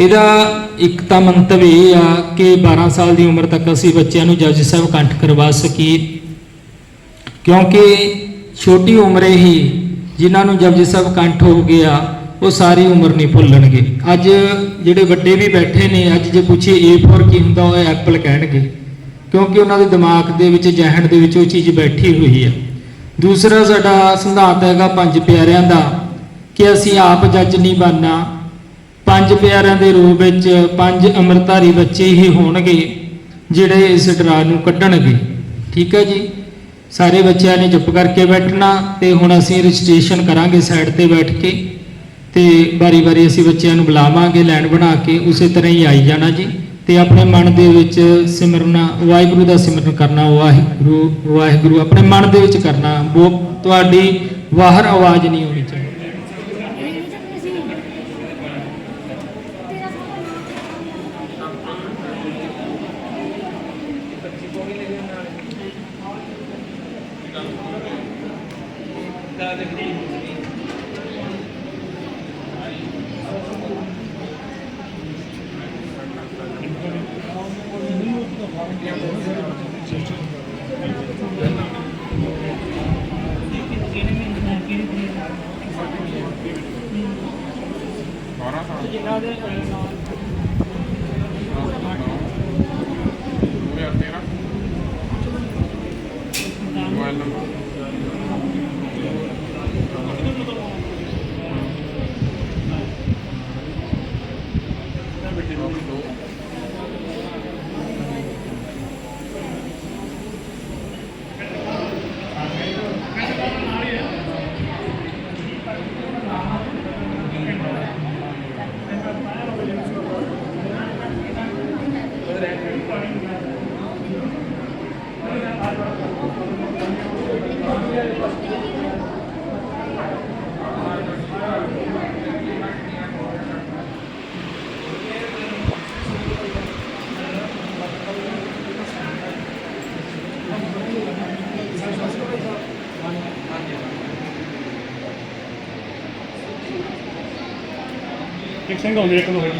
ਇਹਦਾ ਇੱਕ ਤਾਂ ਮੰਤਵ ਇਹ ਆ ਕਿ 12 ਸਾਲ ਦੀ ਉਮਰ ਤੱਕ ਅਸੀਂ ਬੱਚਿਆਂ ਨੂੰ ਜੱਜ ਸਾਹਿਬ ਕੰਠ ਕਰਵਾ ਸਕੀਏ। ਕਿਉਂਕਿ ਛੋਟੀ ਉਮਰੇ ਹੀ ਜਿਨ੍ਹਾਂ ਨੂੰ ਜਪਜੀ ਸਾਹਿਬ ਕੰਠ ਹੋ ਗਿਆ ਉਹ ਸਾਰੀ ਉਮਰ ਨਹੀਂ ਭੁੱਲਣਗੇ। ਅੱਜ ਜਿਹੜੇ ਵੱਡੇ ਵੀ ਬੈਠੇ ਨੇ, ਅੱਜ ਜੇ ਪੁੱਛੇ A4 ਕੀ ਹੁੰਦਾ, ਉਹ ਐਪਲ ਕਹਿਣਗੇ। ਕਿਉਂਕਿ ਉਹਨਾਂ ਦੇ ਦਿਮਾਗ ਦੇ ਵਿੱਚ ਜਹਿਣ ਦੇ ਵਿੱਚ ਉਹ ਚੀਜ਼ ਬੈਠੀ ਹੋਈ ਹੈ ਦੂਸਰਾ ਸਾਡਾ ਸਿਧਾਂਤ ਹੈਗਾ ਪੰਜ ਪਿਆਰਿਆਂ ਦਾ ਕਿ ਅਸੀਂ ਆਪ ਜੱਜ ਨਹੀਂ ਬਣਨਾ ਪੰਜ ਪਿਆਰਿਆਂ ਦੇ ਰੂਪ ਵਿੱਚ ਪੰਜ ਅੰਮ੍ਰਿਤਧਾਰੀ ਬੱਚੇ ਹੀ ਹੋਣਗੇ, ਜਿਹੜੇ ਇਸ ਡਰਾ ਨੂੰ ਕੱਢਣਗੇ। ਠੀਕ ਹੈ ਜੀ? ਸਾਰੇ ਬੱਚਿਆਂ ਨੇ ਚੁੱਪ ਕਰਕੇ ਬੈਠਣਾ ਤੇ ਹੁਣ ਅਸੀਂ ਰਜਿਸਟ੍ਰੇਸ਼ਨ ਕਰਾਂਗੇ ਸਾਈਡ ਤੇ ਬੈਠ ਕੇ ਤੇ ਵਾਰੀ-ਵਾਰੀ ਅਸੀਂ ਬੱਚਿਆਂ ਨੂੰ ਬੁਲਾਵਾਂਗੇ ਲਾਈਨ ਬਣਾ ਕੇ, ਉਸੇ ਤਰ੍ਹਾਂ ਹੀ ਆਈ ਜਾਣਾ ਜੀ। ਤੇ ਆਪਣੇ ਮਨ ਦੇ ਵਿੱਚ ਸਿਮਰਨਾ, ਵਾਹਿਗੁਰੂ ਦਾ ਸਿਮਰਨ ਕਰਨਾ, ਵਾਹਿਗੁਰੂ ਵਾਹਿਗੁਰੂ ਆਪਣੇ ਮਨ ਦੇ ਵਿੱਚ ਕਰਨਾ। ਉਹ ਤੁਹਾਡੀ ਬਾਹਰ ਆਵਾਜ਼ ਨਹੀਂ ਆਉਣੀ ਇੱਕ ਸਿੰਘ ਆਉਂਦੇ ਇੱਕ ਦੋ ਹੋਏ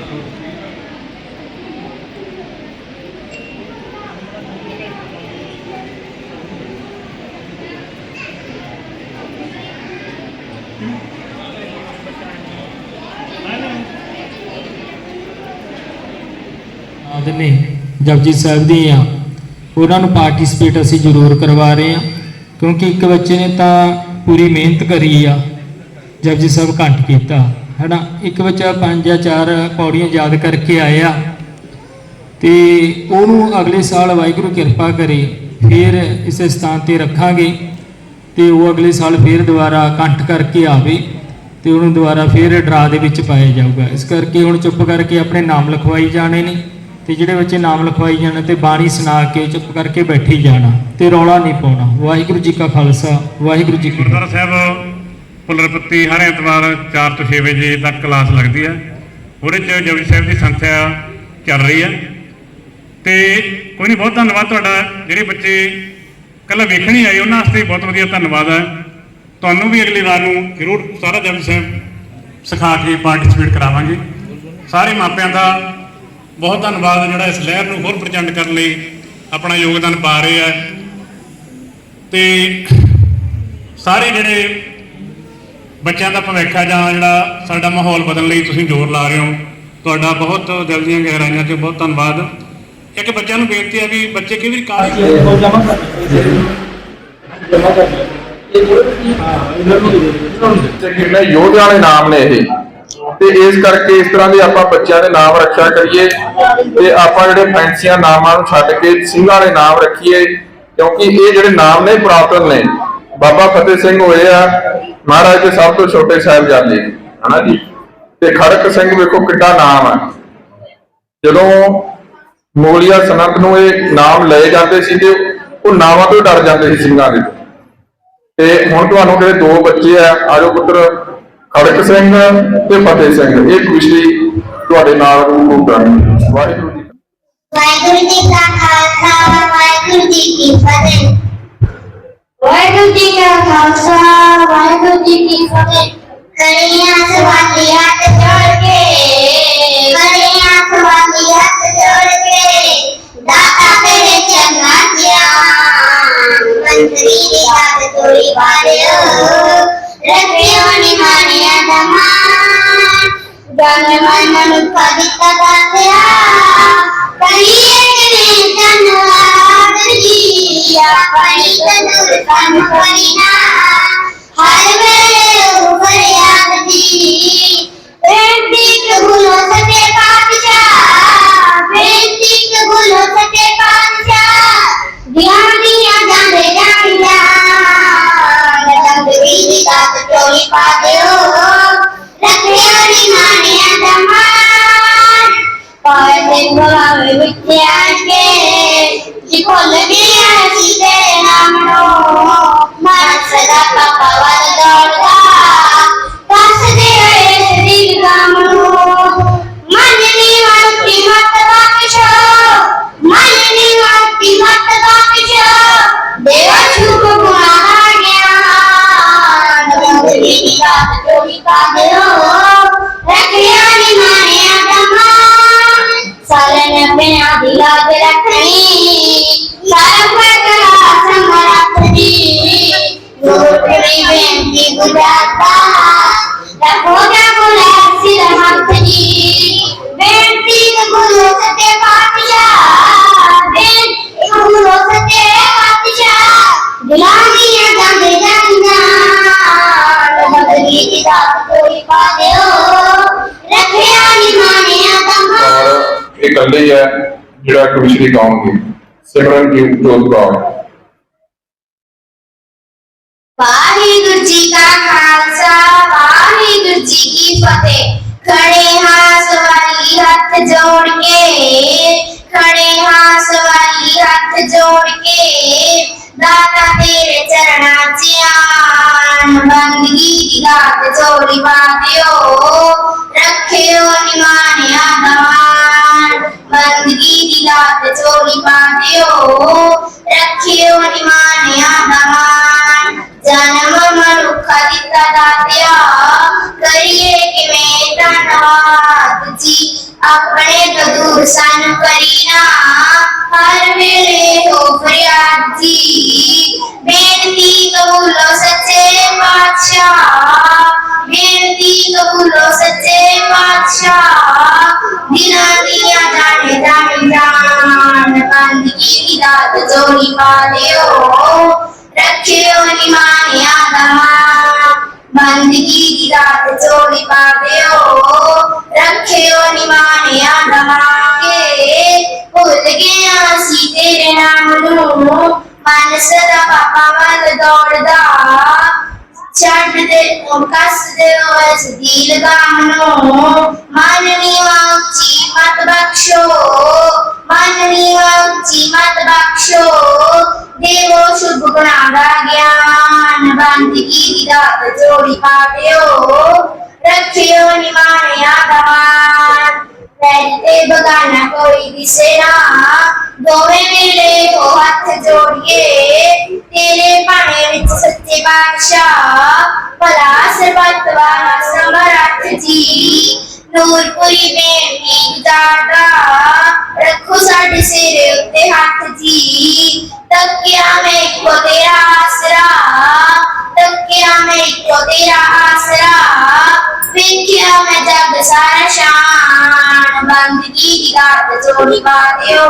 ਆਦ ਨੇ ਜਪਜੀ ਸਾਹਿਬ ਦੀ ਆ ਉਹਨਾਂ ਨੂੰ ਪਾਰਟਿਸਿਪੇਟ ਅਸੀਂ ਜ਼ਰੂਰ ਕਰਵਾ ਰਹੇ ਹਾਂ। ਕਿਉਂਕਿ ਇੱਕ ਬੱਚੇ ਨੇ ਤਾਂ ਪੂਰੀ ਮਿਹਨਤ ਕਰੀ ਆ। ਜਪਜੀ ਸਾਹਿਬ ਘੰਟ ਕੀਤਾ। ਹੈਨਾ ਇੱਕ ਬੱਚਾ ਪੰਜ ਜਾਂ ਚਾਰ ਪੌੜੀਆਂ ਯਾਦ ਕਰਕੇ ਆਇਆ ਤੇ ਉਹਨੂੰ ਅਗਲੇ ਸਾਲ ਵਾਹਿਗੁਰੂ ਕਿਰਪਾ ਕਰੇ ਫਿਰ ਇਸੇ ਸਥਾਨ ਤੇ ਰੱਖਾਂਗੇ। ਤੇ ਉਹ ਅਗਲੇ ਸਾਲ ਫਿਰ ਦੁਬਾਰਾ ਕੰਠ ਕਰਕੇ ਆਵੇ ਤੇ ਉਹਨੂੰ ਦੁਬਾਰਾ ਫਿਰ ਡਰਾ ਦੇ ਵਿੱਚ ਪਾਇਆ ਜਾਊਗਾ। ਇਸ ਕਰਕੇ ਹੁਣ ਚੁੱਪ ਕਰਕੇ ਆਪਣੇ ਨਾਮ ਲਿਖਵਾਈ ਜਾਣੇ ਨੇ ਤੇ ਜਿਹੜੇ ਬੱਚੇ ਨਾਮ ਲਿਖਵਾਈ ਜਾਣ ਤੇ ਬਾਣੀ ਸੁਣਾ ਕੇ ਚੁੱਪ ਕਰਕੇ ਬੈਠੀ ਜਾਣਾ ਤੇ ਰੌਲਾ ਨਹੀਂ ਪਾਉਣਾ। ਵਾਹਿਗੁਰੂ ਜੀ ਕਾ ਖਾਲਸਾ ਵਾਹਿਗੁਰੂ ਜੀ ਕੀ ਫਤਿਹ। ਸਾਹਿਬ ਪੁਲਰਪੱਤੀ ਹਰ ਐਤਵਾਰ 4 ਤੋਂ 6 ਵਜੇ ਤੱਕ ਕਲਾਸ ਲੱਗਦੀ ਹੈ ਉਹਦੇ ਚ ਜਪਜੀ ਸਾਹਿਬ ਦੀ ਸੰਥਿਆ ਚੱਲ ਰਹੀ ਹੈ ਤੇ ਕੋਈ ਨਹੀਂ ਬਹੁਤ ਧੰਨਵਾਦ ਤੁਹਾਡਾ। ਜਿਹੜੇ ਬੱਚੇ ਕੱਲਾ ਵੇਖਣੀ ਆਏ, ਉਹਨਾਂ ਵਾਸਤੇ ਬਹੁਤ ਵਧੀਆ ਧੰਨਵਾਦ ਹੈ ਤੁਹਾਨੂੰ ਵੀ ਅਗਲੀ ਵਾਰ ਨੂੰ ਜ਼ਰੂਰ ਸਾਰਾ ਜਪਜੀ ਸਾਹਿਬ ਸਿਖਾ ਕੇ ਪਾਰਟਿਸਿਪੇਟ ਕਰਾਵਾਂਗੇ। ਸਾਰੇ ਮਾਪਿਆਂ ਦਾ ਬਹੁਤ ਧੰਨਵਾਦ ਜਿਹੜਾ ਇਸ ਲਹਿਰ ਨੂੰ ਹੋਰ ਪ੍ਰਚੰਡ ਕਰਨ ਲਈ ਆਪਣਾ ਯੋਗਦਾਨ ਪਾ ਰਹੇ ਆ। ਤੇ ਸਾਰੇ ਜਿਹੜੇ ਬੱਚਿਆਂ ਦਾ ਭਵਿੱਖ ਆ ਜਾਂ ਜਿਹੜਾ ਸਾਡਾ ਮਾਹੌਲ ਬਦਲਣ ਲਈ ਤੁਸੀਂ ਜ਼ੋਰ ਲਾ ਰਹੇ ਹੋ। ਤੁਹਾਡਾ ਬਹੁਤ ਦਿਲ ਦੀਆਂ ਗਹਿਰਾਈਆਂ 'ਚ ਬਹੁਤ ਧੰਨਵਾਦ। ਇੱਕ ਬੱਚਿਆਂ ਨੂੰ ਬੇਨਤੀ ਹੈ ਵੀ ਬੱਚੇ ਕਈ ਵਾਰੀ ਕਾਫੀ ਤੇ ਕਿੰਨੇ ਯੋਧਿਆਂ ਦੇ ਨਾਮ ਨੇ ਇਹ। ਤੇ ਇਸ ਕਰਕੇ ਇਸ ਤਰ੍ਹਾਂ ਦੇ ਆਪਾਂ ਬੱਚਿਆਂ ਦੇ ਨਾਮ ਰੱਖਿਆ ਕਰੀਏ ਤੇ ਆਪਾਂ ਜਿਹੜੇ ਫੈਂਸੀਆਂ ਨਾਮਾਂ ਨੂੰ ਛੱਡ ਕੇ ਸਿੰਘਾਂ ਦੇ ਨਾਮ ਰੱਖੀਏ ਕਿਉਂਕਿ ਇਹ ਜਿਹੜੇ ਨਾਮ ਨੇ ਪੁਰਾਤਨ ਨੇ। ਬਾਬਾ ਫਤਿਹ ਸਿੰਘ ਹੋਏ ਆ ਮਹਾਰਾਜ ਦੇ ਸਭ ਤੋਂ ਛੋਟੇ ਸਾਹਿਬਜ਼ਾਦੇ, ਹਨਾ ਜੀ? ਤੇ ਖੜਕ ਸਿੰਘ ਵੇਖੋ ਕਿੱਡਾ ਨਾਮ ਆ। ਜਦੋਂ ਮੋਗਲੀਆ ਸਨਤ ਨੂੰ ਇਹ ਨਾਮ ਲਏ ਜਾਂਦੇ ਸੀ ਤੇ ਉਹ ਨਾਵਾਂ ਤੋਂ ਡਰ ਜਾਂਦੇ ਸੀ ਸਿੰਘਾਂ ਦੇ। ਤੇ ਹੁਣ ਤੁਹਾਨੂੰ ਜਿਹੜੇ ਦੋ ਬੱਚੇ ਆ, ਆਜੋ ਪੁੱਤਰ, ਖੜਕ ਸਿੰਘ ਤੇ ਫਤਿਹ ਸਿੰਘ, ਇਹ ਖੁਸ਼ੀ ਤੁਹਾਡੇ ਨਾਲ ਰੂਬਰੂ ਕਰਨਗੇ ਵਾਹਿਗੁਰੂ ਜੀ ਵਾਹਿਗੁਰੂ ਜੀ ਕਾ ਖਾਲਸਾ, ਵਾਹਿਗੁਰੂ ਜੀ ਕੀ ਫਤਿਹ। ਵਾਹਿਗੁਰੂ ਜੀ ਕਾ ਖਾਲਸਾ, ਵਾਹਿਗੁਰੂ ਜੀ ਕੀ ਫਤਿਹ। ਕਰੀਆਂ ਸਵਾਲੀ ਹੱਥ ਜੋੜ ਕੇ ਕਰੀਆਂ ਸਵਾਲੀ ਹੱਥ ਜੋੜ ਕੇ, ਦਾਤਾ ਤੇਰੇ ਚਰਨਾਂ ਚ ਮੰਤਰੀ ਦੀ ਹੱਥ ਤੋੜੀ ਵਾਲਿਓ, ਰੱਖਿਓ ਨੀ ਮਾਰਿਆ ਦਮਾਨ ਜਨ ਮਨ ਮਨੁੱਖ ਦਿੱਤਾ ਦਾਤਿਆ ਕਰੀਏ ਜੀ ਆਪਣੀ ਤਨੂਰ ਕੰਨ ਕਰੀਨਾ ਹਰ ਵੇਲੇ ਉਹ ਫਰਿਆਦ ਜੀ ਬੇਨਤੀ ਕਬੂਲੋ ਸਕੇ ਪਾਤਸ਼ਾਹ ਬੇਨਤੀ ਇਕੱਲੇ ਹੀ ਹੈ ਜਿਹੜਾ ਕਵਿਸ਼ਰੀ ਗਾਉਣਗੇ ਸਿਮਰਨ ਕੀ ਜੋਤ ਗਾਉਣ ਵਾਹਿਗੁਰੂ ਜੀ ਕਾ ਖਾਲਸਾ ਵਾਹਿਗੁਰੂ ਜੀ ਕੀ ਫਤਿਹ ਖੜੇ ਹਾਂ ਸਵਾਲੀ ਹੱਥ ਜੋੜ ਕੇ ਖੜੇ ਹਾਂ ਸਵਾਲੀ ਹੱਥ ਜੋੜ ਕੇ ਦਾਤਾ ਤੇਰੇ ਚਰਨਾਂ 'ਚ ਆਣ ਬੰਦਗੀ ਦੀ ਦਾਤ ਚੋਰੀ ਪਾ ਦਿਓ ਰੱਖਿਓ ਨਿਮਾਨਿਆ ਦਵਾਨ ਬੰਦਗੀ ਦੀ ਦਾਤ ਚੋਰੀ ਪਾ ਦਿਓ ਰੱਖਿਓ ਨਿਮਾਨਿਆ ਦਵਾਨ ਜਨਮ ਮਨੁੱਖ ਦਿੱਤਾ ਦਾਤਿਆ ਕਰੀਏ ਕਿਵੇਂ ਧੰਨਵਾਦ ਜੀ ਆਪਣੇ ਤੋਂ ਦੂਰ ਸਾਨੂੰ ਕਰੀਨਾ ਹਰ ਵੇਲੇ ਹੋ ਫਰਿਆਦ ਜੀ ਬੇਨਤੀ ਕਬੂਲੋ ਸੱਚੇ ਪਾਤਸ਼ਾਹ ਬੇਨਤੀ ਕਬੂਲੋ ਸੱਚੇ ਪਾਤਸ਼ਾਹ ਦਿਨਾਂ ਦੀਆਂ ਜਾਣੇ ਜਾਣੇ ਜਾਨ ਬੰਦਗੀ ਦੀ ਦਾਤ ਬੰਦਗੀ ਦੀ ਰਾਤ ਚੋਲੀ ਪਾ ਦਿਓ ਰੱਖਿਓ ਨਿਮਾਨਿਆ ਦਮਾ ਕੇ ਭੁੱਲ ਗਿਆ ਸੀ ਤੇਰੇ ਨਾਮ ਨੂੰ। ਮਨ ਸਦਾ ਪਾਪਾ ਵੱਲ ਦੌੜਦਾ। ਛੱਡ ਦੇ ਉਹ ਕੱਸ ਦੇ ਉਸ ਦੀਲ ਗਾਮ ਨੂੰ ਮਨ ਨੀਵਾ ਉੱਚੀ ਮਤ ਬਖਸ਼ੋ ਮਨ ਨੀਵਾ ਉੱਚੀ ਮਤ ਬਖਸ਼ੋ ਦੋਵੇਂ ਮਿਲੇ ਹੋ ਹੱਥ ਜੋੜੀਏ। ਤੇਰੇ ਭਾਣੇ ਵਿੱਚ ਸੱਚੇ ਬਾਦਸ਼ਾਹ ਭਲਾ ਸਰਬੱਤ ਵਾਲਾ ਸਮਰੱਥ ਜੀ। ਨੂਰਪੁਰੀ ਬੇਨਤੀ ਗੁਜ਼ਾਰਦਾ ਰੱਖੋ ਸਾਡੇ ਸਿਰ ਉੱਤੇ ਹੱਥ ਜੀ। ਤੱਕਿਆ ਮੈਂ ਇੱਕੋ ਤੇਰਾ ਆਸਰਾ, ਤੱਕਿਆ ਮੈਂ ਇੱਕੋ ਤੇਰਾ ਆਸਰਾ। ਵੇਖਿਆ ਮੈਂ ਜਗ ਸਾਰਾ ਸ਼ਾਨ, ਬੰਦਗੀ ਦੀ ਰਾਤ ਜੋੜੀ ਪਾ ਦਿਓ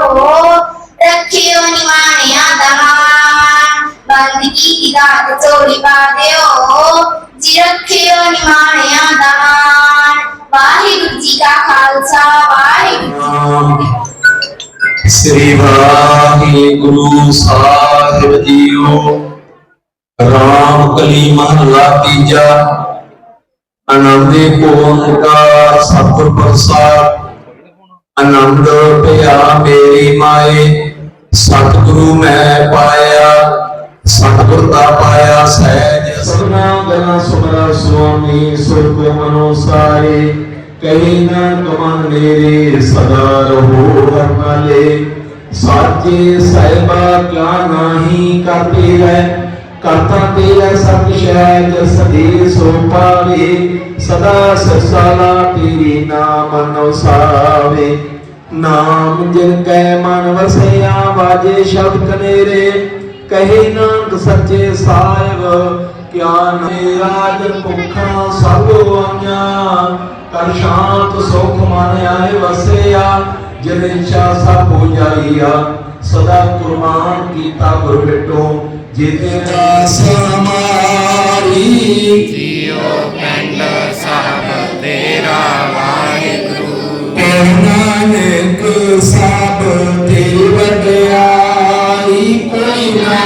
ਰੱਖਿਓ ਨਿਮਾਣਿਆ ਦਮਾਨ ਬੰਦਗੀ ਦੀ ਰਾਤ ਜੋੜੀ ਪਾ ਦਿਓ ਜੀ ਰੱਖਿਓ ਨਿਮਾਣਿਆ ਦਮਾਨ ਵਾਹਿਗੁਰੂ ਜੀ ਕਾ ਖਾਲਸਾ, ਵਾਹਿਗੁਰੂ ਜੀ ਕੀ ਫਤਿਹ। ਸ੍ਰੀ ਵਾਹਿਗੁਰੂ ਸਾਹਿਬ ਜੀਓ। ਰਾਮ ਕਲੀ ਮਹਲਾ ਤੀਜਾ। ਆਨੰਦੇ ਕੋ ਓੰਕਾਰ ਸਤਿਗੁਰ ਪ੍ਰਸਾਦ। ਆਨੰਦ ਪਿਆ ਮੇਰੀ ਮਾਏ, ਸਤਿਗੁਰੂ ਮੈਂ ਪਾਇਆ। ਸਤਿਗੁਰ ਦਾ ਪਾਇਆ ਸਹਿਜ। ਸਭਨਾ ਗਨਾ ਸੁਮਰਾ ਸੁਆਮੀ, ਸੁਰਗ ਮਨੋ ਸਾਰੇ। ਕਹੀ ਨਾ ਕਮਨ ਮੇਰੇ ਸਦਾ ਰਹੋ ਹਰਨਾਲੇ ਸਾਚੇ ਸਹਿਬਾ ਕਿਆ ਨਾਹੀ ਕਰਤੇ ਹੈ ਕਰਤਾ ਤੇਰਾ ਸਤ ਸ਼ੈਜ ਸਦੇ ਸੋ ਪਾਵੇ। ਸਦਾ ਸਸਾਲਾ ਤੇਰੀ ਨਾਮ ਨੋ ਨਾਮ ਜਿਨ ਕੈ ਮਨ ਵਸਿਆ, ਵਾਜੇ ਸ਼ਬਦ ਕਨੇਰੇ ਕਹੇ ਨਾਨਕ ਸੱਚੇ ਸਾਹਿਬ, ਕਿਆ ਨੇਰਾਜ ਭੁੱਖਾਂ ਸਭ ਆਈਆਂ। ਕਰ ਸ਼ਾਂਤ ਸੁਖ ਮਨ ਆਏ ਵਸਿਆ ਜਿਨ ਇੱਛਾ ਸਭ ਹੋ ਜਾਈਆ। ਸਦਾ ਕੁਰਬਾਨ ਕੀਤਾ ਗੁਰ ਬਿਟੋ ਜੇ ਤੇਰਾ ਸਮਾਰੀ ਨਾਨਕ ਸਭ ਤੇਰੀ ਵਡਿਆਈ ਕੋਈ ਨਾ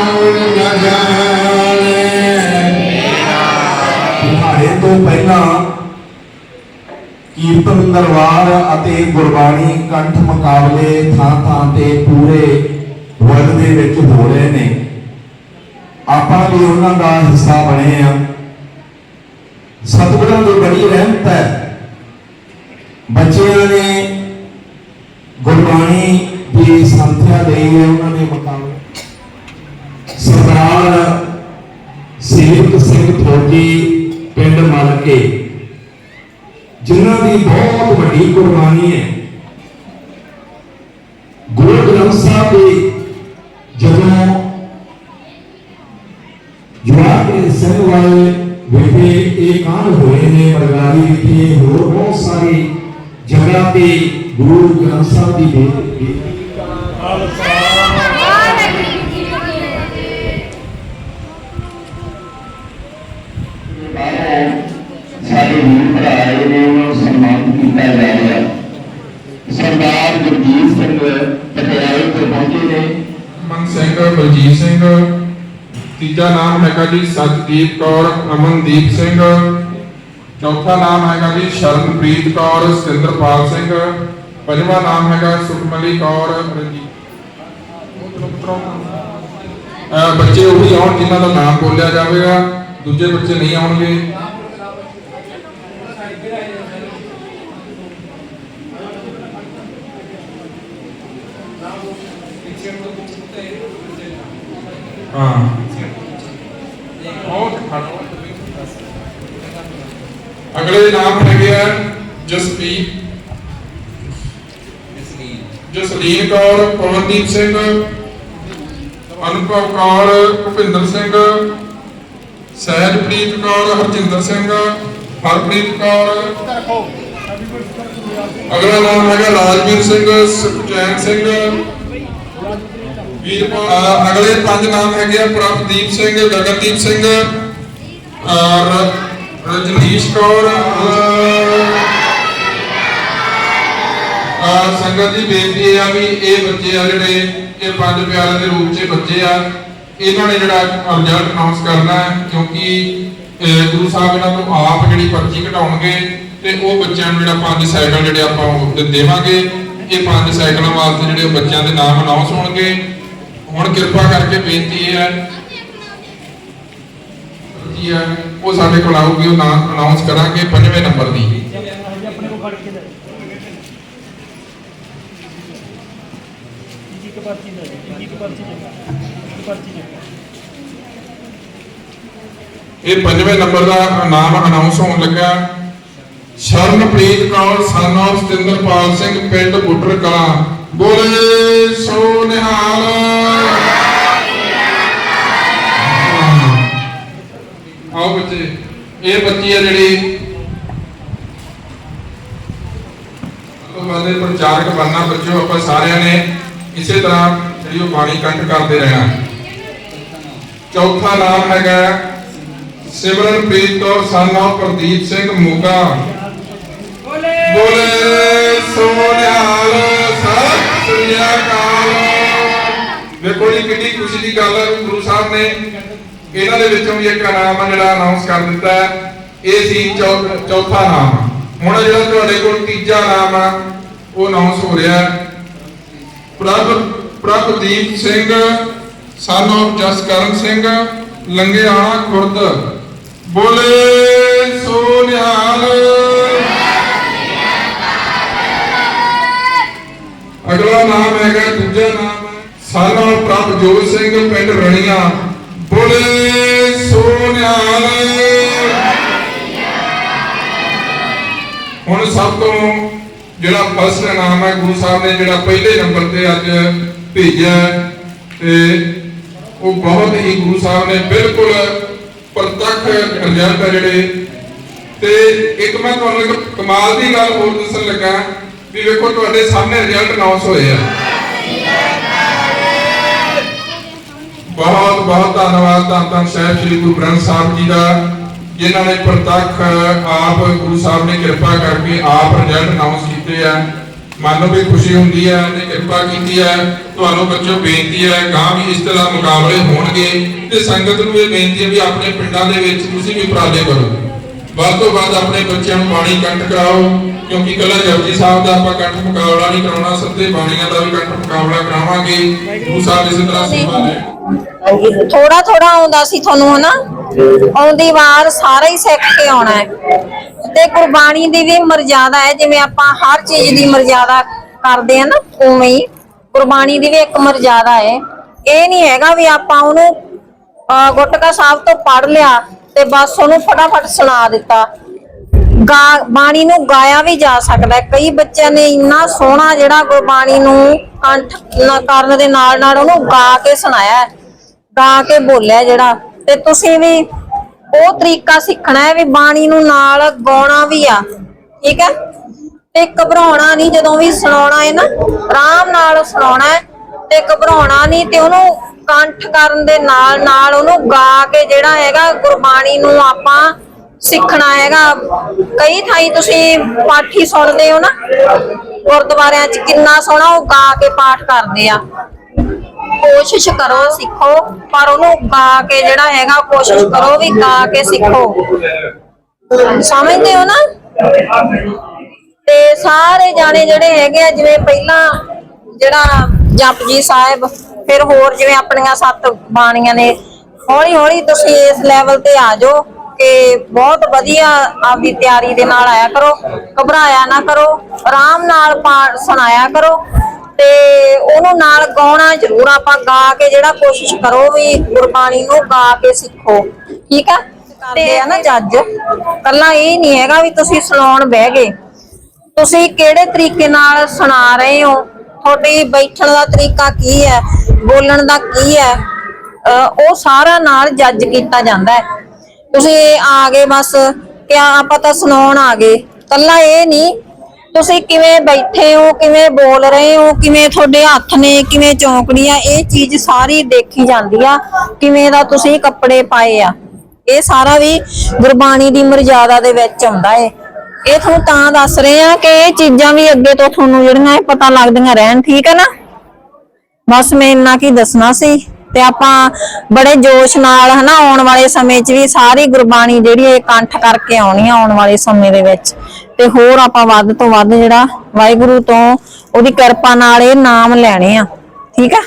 ਜਾਣੇ। ਤੁਹਾਡੇ ਤੋਂ ਪਹਿਲਾਂ ਕੀਰਤਨ ਦਰਬਾਰ ਅਤੇ ਗੁਰਬਾਣੀ ਕੰਠ ਮੁਕਾਬਲੇ ਥਾਂ ਥਾਂ ਤੇ ਪੂਰੇ ਵਰਲਡ ਦੇ ਵਿੱਚ ਹੋ ਰਹੇ ਨੇ। ਆਪਾਂ ਵੀ ਉਹਨਾਂ ਦਾ ਹਿੱਸਾ ਬਣੇ ਆ। ਸਤਿਗੁਰਾਂ ਦੀ ਬੜੀ ਰਹਿਮਤ ਹੈ। ਬੱਚਿਆਂ ਨੇ ਗੁਰਬਾਣੀ ਦੀ ਸੰਥਿਆ ਲਈ ਹੈ ਉਹਨਾਂ ਨੇ ਮੁਕਾਬਲੇ। ਸਰਦਾਰ ਸੇਵਕ ਸਿੰਘ ਫੌਜੀ ਪਿੰਡ ਮਲਕੇ। ਜਿਨ੍ਹਾਂ ਦੀ ਬਹੁਤ ਵੱਡੀ ਕੁਰਬਾਨੀ ਹੈ। ਗੁਰੂ ਗ੍ਰੰਥ ਸਾਹਿਬ ਦੇ ਜਦੋਂ ਜਵਾਬ ਦੇ ਸਿੰਘ ਵਾਲੇ ਵਿਖੇ ਇਹ ਕਾਂਡ ਹੋਏ ਨੇ, ਬਰਗਾੜੀ ਵਿਖੇ ਹੋਰ ਬਹੁਤ ਸਾਰੀ ਜਗ੍ਹਾ ਤੇ ਗੁਰੂ ਗ੍ਰੰਥ ਸਾਹਿਬ ਦੀ ਬੇਨਤੀ ਤੀਜਾ ਨਾਮ ਹੈਗਾ ਜੀ ਸਤਦੀਪ ਕੌਰ ਅਮਨਦੀਪ ਸਿੰਘ ਚੌਥਾ ਨਾਮ ਹੈਗਾ ਜੀ ਸ਼ਰਨਪ੍ਰੀਤ ਕੌਰ ਸਤਿੰਦਰਪਾਲ ਸਿੰਘ ਪੰਜਵਾਂ ਨਾਮ ਹੈਗਾ ਸੁਖਮਨੀ ਕੌਰ ਰਣਜੀਤ ਅਹ ਬੱਚੇ ਉਹ ਵੀ ਆਉਣ ਜਿਨ੍ਹਾਂ ਦਾ ਨਾਮ ਬੋਲਿਆ ਜਾਵੇਗਾ ਦੂਜੇ ਬੱਚੇ ਨਹੀਂ ਆਉਣਗੇ ਹਾਂ ਬਹੁਤ ਖੜੋ ਅਗਲੇ ਨਾਮ ਹੈਗੇ ਆ ਜਸਪੀਤ ਜਸਲੀਨ ਕੌਰ ਪਵਨਦੀਪ ਸਿੰਘ ਅਨੁਭਵ ਕੌਰ ਭੁਪਿੰਦਰ ਸਿੰਘ ਸਹਿਜਪ੍ਰੀਤ ਕੌਰ ਹਰਜਿੰਦਰ ਸਿੰਘ ਹਰਪ੍ਰੀਤ ਕੌਰ ਅਗਲਾ ਨਾਮ ਹੈਗਾ ਰਾਜਵੀਰ ਸਿੰਘ ਸੁਖਚੈਨ ਸਿੰਘ ਵੀਰਪਾਲ ਅਹ ਅਗਲੇ ਪੰਜ ਨਾਮ ਹੈਗੇ ਆ ਪ੍ਰਭਦੀਪ ਸਿੰਘ ਗਗਨਦੀਪ ਸਿੰਘ ਔਰ ਰਜਨੀਸ਼ ਕੌਰ ਆ ਸੰਗਤ ਦੀ ਬੇਨਤੀ ਇਹ ਆ ਵੀ ਇਹ ਬੱਚੇ ਆ ਜਿਹੜੇ ਇਹ ਪੰਜ ਪਿਆਰਿਆਂ ਦੇ ਰੂਪ 'ਚ ਬੱਚੇ ਆ, ਇਹਨਾਂ ਨੇ ਜਿਹੜਾ ਰਿਜ਼ਲਟ ਅਨਾਉਂਸ ਕਰਨਾ ਕਿਉਂਕਿ ਗੁਰੂ ਸਾਹਿਬ ਇਹਨਾਂ ਤੋਂ ਆਪ ਜਿਹੜੀ ਪਰਚੀ ਘਟਾਉਣਗੇ ਤੇ ਉਹ ਬੱਚਿਆਂ ਨੂੰ ਜਿਹੜਾ ਪੰਜ ਸਾਈਕਲ ਜਿਹੜੇ ਆਪਾਂ ਉਹ ਦੇਵਾਂਗੇ, ਇਹ ਪੰਜ ਸਾਈਕਲਾਂ ਵਾਸਤੇ ਜਿਹੜੇ ਬੱਚਿਆਂ ਦੇ ਨਾਮ ਅਨਾਉਂਸ ਹੋਣਗੇ। ਹੁਣ ਕਿਰਪਾ ਕਰਕੇ ਬੇਨਤੀ ਇਹ ਹੈ ਜੀ ਹੈ ਉਹ ਸਾਡੇ ਕੋਲ ਆਊਗੀ, ਉਹ ਨਾਮ ਅਨਾਉਂਸ ਕਰਾਂਗੇ ਪੰਜਵੇਂ ਨੰਬਰ ਦੀ। ਇਹ ਪੰਜਵੇਂ ਨੰਬਰ ਦਾ ਨਾਮ ਅਨਾਉਂਸ ਹੋਣ ਲੱਗਾ। ਸ਼ਰਨਪ੍ਰੀਤ ਕੌਰ ਸਨ of ਸਤਿੰਦਰਪਾਲ ਸਿੰਘ, ਪਿੰਡ ਬੁੱਟਰ ਕਲਾਂ ਬੋਲੇ, ਸੋ ਨਿਹਾਲ। ਆਓ ਬੱਚੇ। ਇਹ ਬੱਚੀ ਹੈ ਜਿਹੜੀ। ਵਾਲੇ ਪ੍ਰਚਾਰਕ ਬਣਨਾ ਬੱਚਿਓ ਆਪਾਂ ਸਾਰਿਆਂ ਨੇ ਇਸੇ ਤਰ੍ਹਾਂ ਜਿਹੜੀ ਉਹ ਬਾਣੀ ਕੰਠ ਕਰਦੇ ਰਹਿਣਾ। ਚੌਥਾ ਨਾਮ ਹੈਗਾ ਸਿਮਰਨਪ੍ਰੀਤ ਕੌਰ ਸਨ ਪ੍ਰਦੀਪ ਸਿੰਘ ਮੋਗਾ। ਬੋਲੇ। ਸੋਨਿਆਲ ਸਤਿ ਸ੍ਰੀ ਅਕਾਲ। ਵੇਖੋ ਜੀ ਕਿੰਨੀ ਖੁਸ਼ੀ ਦੀ ਗੱਲ ਹੈ ਗੁਰੂ ਸਾਹਿਬ ਨੇ ਇਹਨਾਂ ਦੇ ਵਿੱਚੋਂ ਵੀ ਇੱਕ ਨਾਮ ਜਿਹੜਾ ਅਨਾਉਂਸ ਕਰ ਦਿੱਤਾ ਹੈ। ਇਹ ਸੀ ਚੌਥਾ ਨਾਮ। ਹੁਣ ਜਿਹੜਾ ਤੁਹਾਡੇ ਕੋਲ ਤੀਜਾ ਨਾਮ ਆ, ਉਹ ਅਨਾਉਂਸ ਹੋ ਰਿਹਾ ਪ੍ਰਭ, ਪ੍ਰਭਦੀਪ ਸਿੰਘ ਸਾਨੂੰ ਜਸਕਰਨ ਸਿੰਘ, ਲੰਗੇਆਣਾ ਖੁਰਦ। ਬੋਲੇ ਸੋ ਨਿਹਾਲ ਅਗਲਾ ਨਾਮ ਹੈਗਾ ਦੂਜਾ ਨਾਮ ਸਨ ਸਾਨਾ ਪ੍ਰਭਜੋਤ ਸਿੰਘ, ਪਿੰਡ ਰਣੀਆਂ। ਬੋਲੇ ਸੋਨਿਹਾਲ ਹੁਣ ਸਭ ਤੋਂ ਜਿਹੜਾ ਫਸਟ ਨਾਮ ਹੈ, ਗੁਰੂ ਸਾਹਿਬ ਨੇ ਜਿਹੜਾ ਪਹਿਲੇ ਨੰਬਰ ਤੇ ਅੱਜ ਭੇਜਿਆ ਤੇ ਉਹ ਬਹੁਤ ਹੀ ਗੁਰੂ ਸਾਹਿਬ ਨੇ ਬਿਲਕੁਲ ਪ੍ਰਤੱਖ ਰਿਜ਼ਲਟ ਜਿਹੜੇ। ਤੇ ਇੱਕ ਮੈਂ ਤੁਹਾਨੂੰ ਇੱਕ ਕਮਾਲ ਦੀ ਗੱਲ ਹੋਰ ਦੱਸਣ ਲੱਗਾ ਵੀ ਵੇਖੋ, ਤੁਹਾਡੇ ਸਾਹਮਣੇ ਰਿਜ਼ਲਟ ਅਨਾਉਂਸ ਹੋਏ ਆ। ਬਹੁਤ ਬਹੁਤ ਧੰਨਵਾਦ ਧੰਨ ਧੰਨ ਸਾਹਿਬ ਸ੍ਰੀ ਗੁਰੂ ਗ੍ਰੰਥ ਸਾਹਿਬ ਜੀ ਦਾ, ਜਿਨ੍ਹਾਂ ਨੇ ਪ੍ਰਤੱਖ ਆਪ ਗੁਰੂ ਸਾਹਿਬ ਨੇ ਕਿਰਪਾ ਕਰਕੇ ਆਪ ਰਿਜ਼ਲਟ ਅਨਾਉਂਸ ਕੀਤੇ ਆ। ਮਨ ਨੂੰ ਵੀ ਖੁਸ਼ੀ ਹੁੰਦੀ ਹੈ ਨੇ ਕਿਰਪਾ ਕੀਤੀ ਹੈ ਤੁਹਾਨੂੰ ਬੱਚੋ ਬੇਨਤੀ ਹੈ ਗਾਂ ਵੀ ਇਸ ਤਰ੍ਹਾਂ ਮੁਕਾਬਲੇ ਹੋਣਗੇ ਤੇ ਸੰਗਤ ਨੂੰ ਇਹ ਬੇਨਤੀ ਹੈ ਵੀ ਆਪਣੇ ਪਿੰਡਾਂ ਦੇ ਵਿੱਚ ਤੁਸੀਂ ਵੀ ਉਪਰਾਲੇ ਕਰੋ। ਵੱਧ ਤੋਂ ਵੱਧ ਆਪਣੇ ਬੱਚਿਆਂ ਨੂੰ ਬਾਣੀ ਕੰਠ ਕਰਾਓ, ਕਿਉਂਕਿ ਕੱਲਾ ਜਪਜੀ ਸਾਹਿਬ ਦਾ ਆਪਾਂ ਕੰਠ ਮੁਕਾਬਲਾ ਨਹੀਂ ਕਰਾਉਣਾ ਸੱਤੇ ਬਾਣੀਆਂ ਦਾ ਵੀ ਕੰਠ ਮੁਕਾਬਲਾ ਕਰਾਵਾਂਗੇ। ਗੁਰੂ ਇਸੇ ਤਰ੍ਹਾਂ ਸੇਵਾ ਥੋੜਾ ਥੋੜਾ ਆਉਂਦਾ ਸੀ ਤੁਹਾਨੂੰ ਹਨਾ? ਆਉਂਦੀ ਵਾਰ ਸਾਰਾ ਹੀ ਸਿੱਖ ਕੇ ਆਉਣਾ ਹੈ। ਤੇ ਕੁਰਬਾਨੀ ਦੀ ਵੀ ਮਰਜ਼ਾਦਾ ਹੈ ਜਿਵੇਂ ਆਪਾਂ ਹਰ ਚੀਜ਼ ਦੀ ਮਰਜ਼ਾਦਾ ਕਰਦੇ ਆ ਨਾ ਉਵੇਂ ਹੀ। ਕੁਰਬਾਨੀ ਦੀ ਵੀ ਇੱਕ ਮਰਜ਼ਾਦਾ ਹੈ। ਇਹ ਨਹੀਂ ਹੈਗਾ ਵੀ ਆਪਾਂ ਉਹਨੂੰ ਗੁਟਕਾ ਸਾਹਿਬ ਤੋਂ ਪੜ ਲਿਆ ਤੇ ਬਸ ਉਹਨੂੰ ਫਟਾਫਟ ਸੁਣਾ ਦਿੱਤਾ। ਗਾ ਬਾਣੀ ਨੂੰ ਗਾਇਆ ਵੀ ਜਾ ਸਕਦਾ ਹੈ। ਕਈ ਬੱਚਿਆਂ ਨੇ ਇੰਨਾ ਸੋਹਣਾ ਜਿਹੜਾ ਗੁਰਬਾਣੀ ਨੂੰ ਕੰਠ ਕਰਨ ਦੇ ਨਾਲ ਨਾਲ ਉਹਨੂੰ ਗਾ ਕੇ ਸੁਣਾਇਆ ਹੈ। ਗਾ ਕੇ ਬੋਲਿਆ ਜਿਹੜਾ। ਤੇ ਤੁਸੀਂ ਵੀ ਉਹ ਤਰੀਕਾ ਸਿੱਖਣਾ ਹੈ ਵੀ ਬਾਣੀ ਨੂੰ ਨਾਲ ਗਾਉਣਾ ਵੀ ਆ। ਠੀਕ ਹੈ? ਤੇ ਘਬਰਾਉਣਾ ਨਹੀਂ, ਜਦੋਂ ਵੀ ਸੁਣਾਉਣਾ ਹੈ ਨਾ, ਆਰਾਮ ਨਾਲ ਸੁਣਾਉਣਾ ਹੈ। ਤੇ ਘਬਰਾਉਣਾ ਨਹੀਂ ਤੇ ਉਹਨੂੰ ਕੰਠ ਕਰਨ ਦੇ ਨਾਲ ਨਾਲ ਉਹਨੂੰ ਗਾ ਕੇ ਜਿਹੜਾ ਹੈਗਾ ਗੁਰਬਾਣੀ ਨੂੰ ਆਪਾਂ ਸਿੱਖਣਾ ਹੈਗਾ। ਕਈ ਥਾਈਂ ਤੁਸੀਂ ਪਾਠੀ ਸੁਣਦੇ ਹੋ ਨਾ, ਗੁਰਦੁਆਰਿਆਂ 'ਚ ਕਿੰਨਾ ਸੋਹਣਾ ਉਹ ਗਾ ਕੇ ਪਾਠ ਕਰਦੇ ਆ। ਕੋਸ਼ਿਸ਼ ਕਰੋ, ਸਿੱਖੋ, ਪਰ ਉਹਨੂੰ ਗਾ ਕੇ ਜਿਹੜਾ ਹੈਗਾ, ਕੋਸ਼ਿਸ਼ ਕਰੋ ਵੀ ਗਾ ਕੇ ਸਿੱਖੋ। ਸਮਝਦੇ ਹੋ ਨਾ? ਤੇ ਸਾਰੇ ਜਾਣੇ ਜਿਹੜੇ ਹੈਗੇ ਆ, ਜਿਵੇਂ ਪਹਿਲਾਂ ਜਿਹੜਾ ਜਪਜੀ ਸਾਹਿਬ, ਫਿਰ ਹੋਰ ਜਿਵੇਂ ਆਪਣੀਆਂ ਸੱਤ ਬਾਣੀਆਂ ਨੇ ਹੌਲੀ ਹੌਲੀ ਤੁਸੀਂ ਇਸ ਲੈਵਲ ਤੇ ਆ ਜਾਓ ਕਿ ਬਹੁਤ ਵਧੀਆ ਆਪਦੀ ਤਿਆਰੀ ਦੇ ਨਾਲ ਆਇਆ ਕਰੋ, ਘਬਰਾਇਆ ਨਾ ਕਰੋ, ਆਰਾਮ ਨਾਲ ਪਾਠ ਸੁਣਾਇਆ ਕਰੋ। ਤੇ ਉਹਨੂੰ ਨਾਲ ਗਾਉਣਾ ਜ਼ਰੂਰ ਆਪਾਂ ਗਾ ਕੇ ਜਿਹੜਾ ਕੋਸ਼ਿਸ਼ ਕਰੋ ਵੀ ਗੁਰਬਾਣੀ ਨੂੰ ਗਾ ਕੇ ਸਿੱਖੋ। ਠੀਕ ਆ? ਤੇ ਆ ਨਾ ਜੱਜ। ਕੱਲਾ ਇਹ ਨਹੀਂ ਹੈਗਾ ਵੀ ਤੁਸੀਂ ਸੁਣਾਉਣ ਬਹਿ ਗਏ। ਤੁਸੀਂ ਕਿਹੜੇ ਤਰੀਕੇ ਨਾਲ ਸੁਣਾ ਰਹੇ ਹੋ? ਤੁਹਾਡੀ ਬੈਠਣ ਦਾ ਤਰੀਕਾ ਕੀ ਹੈ? ਬੋਲਣ ਦਾ ਕੀ ਹੈ? ਉਹ ਸਾਰਾ ਨਾਲ ਜੱਜ ਕੀਤਾ ਜਾਂਦਾ ਹੈ। ਤੁਸੀਂ ਆ ਗਏ ਬਸ ਕਿ ਆਪਾਂ ਤਾਂ ਸੁਣਾਉਣ ਆ ਗਏ। ਕੱਲਾ ਇਹ ਨਹੀਂ ਤੁਸੀਂ ਕਿਵੇਂ ਬੈਠੇ ਹੋ, ਕਿਵੇਂ ਬੋਲ ਰਹੇ ਹੋ, ਕਿਵੇਂ ਤੁਹਾਡੇ ਹੱਥ ਨੇ, ਕਿਵੇਂ ਚੌਂਕੜੀ ਇਹ ਚੀਜ਼ ਸਾਰੀ ਦੇਖੀ ਜਾਂਦੀ ਆ, ਕਿਵੇਂ ਦਾ ਤੁਸੀਂ ਕੱਪੜੇ ਪਾਏ ਆ। ਇਹ ਸਾਰਾ ਵੀ ਗੁਰਬਾਣੀ ਦੀ ਮਰਜ਼ਾਦਾ ਦੇ ਵਿੱਚ ਆਉਂਦਾ ਏ। ਇਹ ਤੁਹਾਨੂੰ ਤਾਂ ਦੱਸ ਰਹੇ ਆ ਕਿ ਇਹ ਚੀਜ਼ਾਂ ਵੀ ਅੱਗੇ ਤੋਂ ਤੁਹਾਨੂੰ ਜਿਹੜੀਆਂ ਇਹ ਪਤਾ ਲੱਗਦੀਆਂ ਰਹਿਣ, ਠੀਕ ਹੈ ਨਾ? ਬਸ ਮੈਂ ਇੰਨਾ ਕੀ ਦੱਸਣਾ ਸੀ, ਤੇ ਆਪਾਂ ਬੜੇ ਜੋਸ਼ ਨਾਲ ਹਨਾ ਆਉਣ ਵਾਲੇ ਸਮੇਂ 'ਚ ਵੀ ਸਾਰੀ ਗੁਰਬਾਣੀ ਜਿਹੜੀ ਇਹ ਕੰਠ ਕਰਕੇ ਆਉਣੀ ਆ ਆਉਣ ਵਾਲੇ ਸਮੇਂ ਦੇ ਵਿੱਚ। ਤੇ ਹੋਰ ਆਪਾਂ ਵੱਧ ਤੋਂ ਵੱਧ ਜਿਹੜਾ ਵਾਹਿਗੁਰੂ ਤੋਂ ਉਹਦੀ ਕਿਰਪਾ ਨਾਲ ਇਹ ਨਾਮ ਲੈਣੇ ਆ। ਠੀਕ ਆ?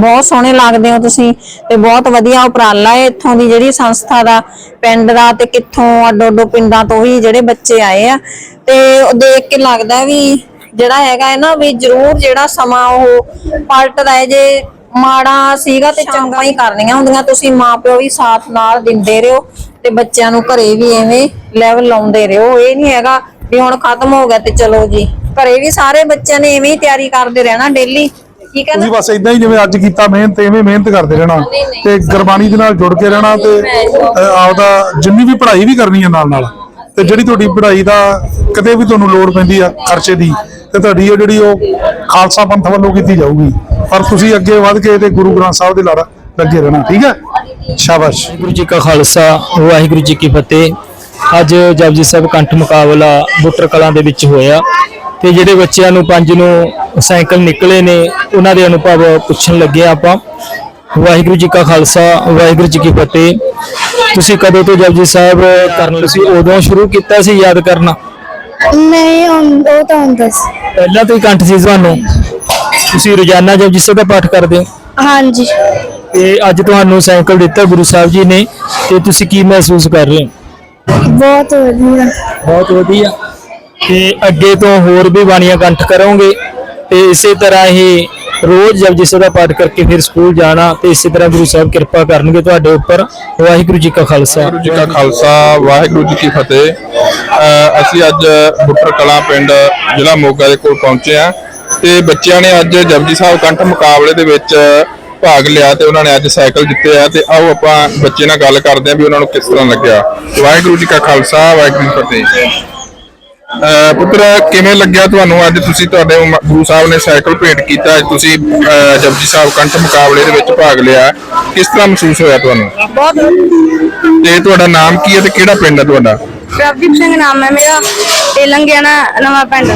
ਬਹੁਤ ਸੋਹਣੇ ਲੱਗਦੇ ਹੋ ਤੁਸੀਂ ਤੇ ਬਹੁਤ ਵਧੀਆ ਉਪਰਾਲਾ ਹੈ ਇੱਥੋਂ ਦੀ ਜਿਹੜੀ ਸੰਸਥਾ ਦਾ, ਪਿੰਡ ਦਾ ਤੇ ਕਿੱਥੋਂ ਅੱਡੋ ਅੱਡੋ ਪਿੰਡਾਂ ਤੋਂ ਵੀ ਜਿਹੜੇ ਬੱਚੇ ਆਏ ਆ। ਤੇ ਉਹ ਦੇਖ ਕੇ ਲੱਗਦਾ ਵੀ ਜਿਹੜਾ ਹੈਗਾ ਹੈ ਨਾ ਵੀ ਜ਼ਰੂਰ ਜਿਹੜਾ ਸਮਾਂ ਉਹ ਪਲਟਦਾ ਹੈ, ਜੇ ਮਾੜਾ ਸੀਗਾ ਤੇ ਚੰਗਾ ਹੀ ਕਰਨੀਆਂ ਹੁੰਦੀਆਂ, ਤੁਸੀਂ ਮਾਪਿਓ ਵੀ ਸਾਥ ਨਾਲ ਦਿੰਦੇ ਰਹੋ। ਤੇ ਬੱਚਿਆਂ ਨੂੰ ਘਰੇ ਵੀ ਐਵੇਂ ਲੈਵਲ ਲਾਉਂਦੇ ਰਹੋ। ਇਹ ਨਹੀਂ ਹੈਗਾ ਵੀ ਹੁਣ ਖਤਮ ਹੋ ਗਿਆ ਤੇ ਚਲੋ ਜੀ। ਘਰੇ ਵੀ ਸਾਰੇ ਬੱਚਿਆਂ ਨੇ ਐਵੇਂ ਹੀ ਤਿਆਰੀ ਕਰਦੇ ਰਹਿਣਾ ਡੇਲੀ ਠੀਕ ਹੈ ਨਾ? ਤੁਸੀਂ ਬਸ ਇਦਾਂ ਹੀ ਜਿਵੇਂ ਅੱਜ ਕੀਤਾ ਮਿਹਨਤ ਐਵੇਂ ਮਿਹਨਤ ਕਰਦੇ ਰਹਿਣਾ। ਤੇ ਗੁਰਬਾਣੀ ਦੇ ਨਾਲ ਜੁੜ ਕੇ ਰਹਿਣਾ ਤੇ ਆਪਦਾ ਜਿੰਨੀ ਵੀ ਪੜ੍ਹਾਈ ਵੀ ਕਰਨੀ ਹੈ ਨਾਲ ਨਾਲ। ਤੇ ਜਿਹੜੀ ਤੁਹਾਡੀ ਪੜ੍ਹਾਈ ਦਾ ਕਦੇ ਵੀ ਤੁਹਾਨੂੰ ਲੋੜ ਪੈਂਦੀ ਆ ਖਰਚੇ ਦੀ ਤੇ ਤੁਹਾਡੀ ਜਿਹੜੀ ਉਹ ਖਾਲਸਾ ਪੰਥ ਵੱਲੋਂ ਕੀਤੀ ਜਾਊਗੀ। ਪਰ ਤੁਸੀਂ ਅੱਗੇ ਵਧ ਕੇ ਤੇ ਗੁਰੂ ਗ੍ਰੰਥ ਸਾਹਿਬ ਦੇ ਲੜ ਲੱਗੇ ਰਹਿਣਾ ਠੀਕ ਹੈ? ਸ਼ਾਬਾਸ਼। ਵਾਹਿਗੁਰੂ ਜੀ ਕਾ ਖਾਲਸਾ ਵਾਹਿਗੁਰੂ ਜੀ ਕੀ ਫਤਿਹ। ਅੱਜ ਜਪਜੀ ਸਾਹਿਬ ਕੰਠ ਮੁਕਾਬਲਾ ਬੁੱਟਰ ਕਲਾਂ ਦੇ ਵਿੱਚ ਹੋਇਆ ਤੇ ਜਿਹੜੇ ਬੱਚਿਆਂ ਨੂੰ ਪੰਜ ਨੂੰ ਸਾਈਕਲ ਨਿਕਲੇ ਨੇ ਉਹਨਾਂ ਦੇ ਅਨੁਭਵ ਪੁੱਛਣ ਲੱਗੇ ਆਪਾਂ। ਵਾਹਿਗੁਰੂ ਜੀ ਕਾ ਖਾਲਸਾ ਵਾਹਿਗੁਰੂ ਜੀ ਕੀ ਫਤਿਹ। ਤੁਸੀਂ ਕਦੋਂ ਤੋਂ ਜਪਜੀ ਸਾਹਿਬ ਕਰਨ ਤੁਸੀਂ ਉਦੋਂ ਸ਼ੁਰੂ ਕੀਤਾ ਸੀ ਯਾਦ ਕਰਨਾ? ਨਹੀਂ ਉਹ ਤਾਂ ਹੁੰਦਾ ਸੀ। ਪਹਿਲਾਂ ਤੋਂ ਹੀ ਕੰਠ ਸੀ ਤੁਹਾਨੂੰ? ਤੁਸੀਂ ਰੋਜ਼ਾਨਾ ਜਪਜੀ ਸਾਹਿਬ ਦਾ ਪਾਠ ਕਰਦੇ ਹੋ? ਹਾਂਜੀ। ਤੇ ਅੱਜ ਤੁਹਾਨੂੰ ਸਾਈਕਲ ਦਿੱਤਾ ਗੁਰੂ ਸਾਹਿਬ ਜੀ ਨੇ ਤੇ ਤੁਸੀਂ ਕੀ ਮਹਿਸੂਸ ਕਰ ਰਹੇ ਹੋ? ਬਹੁਤ ਵਧੀਆ। ਬਹੁਤ ਵਧੀਆ। ਤੇ ਅੱਗੇ ਤੋਂ ਹੋਰ ਵੀ ਬਾਣੀਆਂ ਕੰਠ ਕਰੋਗੇ ਤੇ ਇਸੇ ਤਰ੍ਹਾਂ ਹੀ ਰੋਜ਼ ਜਪਜੀ ਸਾਹਿਬ ਦਾ ਪਾਠ ਕਰਕੇ ਫਿਰ ਸਕੂਲ ਜਾਣਾ ਤੇ ਇਸੇ ਤਰ੍ਹਾਂ ਗੁਰੂ ਸਾਹਿਬ ਕਿਰਪਾ ਕਰਨਗੇ ਤੁਹਾਡੇ ਉੱਪਰ। ਵਾਹਿਗੁਰੂ ਜੀ ਕਾ ਖਾਲਸਾ। ਵਾਹਿਗੁਰੂ ਜੀ ਕਾ ਖਾਲਸਾ ਵਾਹਿਗੁਰੂ ਜੀ ਕੀ ਫਤਿਹ। ਅ, ਅਸੀਂ ਅੱਜ ਬੁੱਟਰ ਕਲਾਂ ਪਿੰਡ ਜ਼ਿਲ੍ਹਾ ਮੋਗਾ ਦੇ ਕੋਲ ਪਹੁੰਚੇ ਆ ਤੇ ਬੱਚਿਆਂ ਨੇ ਅੱਜ ਜਪਜੀ ਸਾਹਿਬ ਕੰਠ ਮੁਕਾਬਲੇ ਦੇ ਵਿੱਚ ਭਾਗ ਲਿਆ ਤੇ ਉਹਨਾਂ ਨੇ ਅੱਜ ਸਾਈਕਲ ਜਿੱਤੇ ਆ ਤੇ ਆਓ ਆਪਾਂ ਬੱਚੇ ਨਾਲ ਗੱਲ ਕਰਦੇ ਆ ਵੀ ਉਹਨਾਂ ਨੂੰ ਕਿਸ ਤਰ੍ਹਾਂ ਲੱਗਿਆ। ਵਾਹਿਗੁਰੂ ਜੀ ਕਾ ਖਾਲਸਾ ਵਾਹਿਗੁਰੂ ਜੀ ਕੀ ਫਤਿਹ। ਪੁੱਤਰ ਕਿਵੇਂ ਲੱਗਿਆ ਤੁਹਾਨੂੰ? ਅੱਜ ਤੁਸੀਂ ਤੁਹਾਡੇ ਗੁਰੂ ਸਾਹਿਬ ਨੇ ਸਾਈਕਲ ਭੇਟ ਕੀਤਾ ਅੱਜ ਤੁਸੀਂ ਜਪਜੀ ਸਾਹਿਬ ਕੰਠ ਮੁਕਾਬਲੇ ਦੇ ਵਿੱਚ ਭਾਗ ਲਿਆ। ਕਿਸ ਤਰ੍ਹਾਂ ਮਹਿਸੂਸ ਹੋਇਆ ਤੁਹਾਨੂੰ? ਬਹੁਤ ਤੇ ਤੁਹਾਡਾ ਨਾਮ ਕੀ ਹੈ ਤੇ ਕਿਹੜਾ ਪਿੰਡ ਹੈ ਤੁਹਾਡਾ? ਪ੍ਰਭਦੀਪ ਸਿੰਘ ਨਾਮ ਹੈ ਮੇਰਾ ਤੇਲੰਗਾਨਾ ਨਵਾਂ ਪਿੰਡ।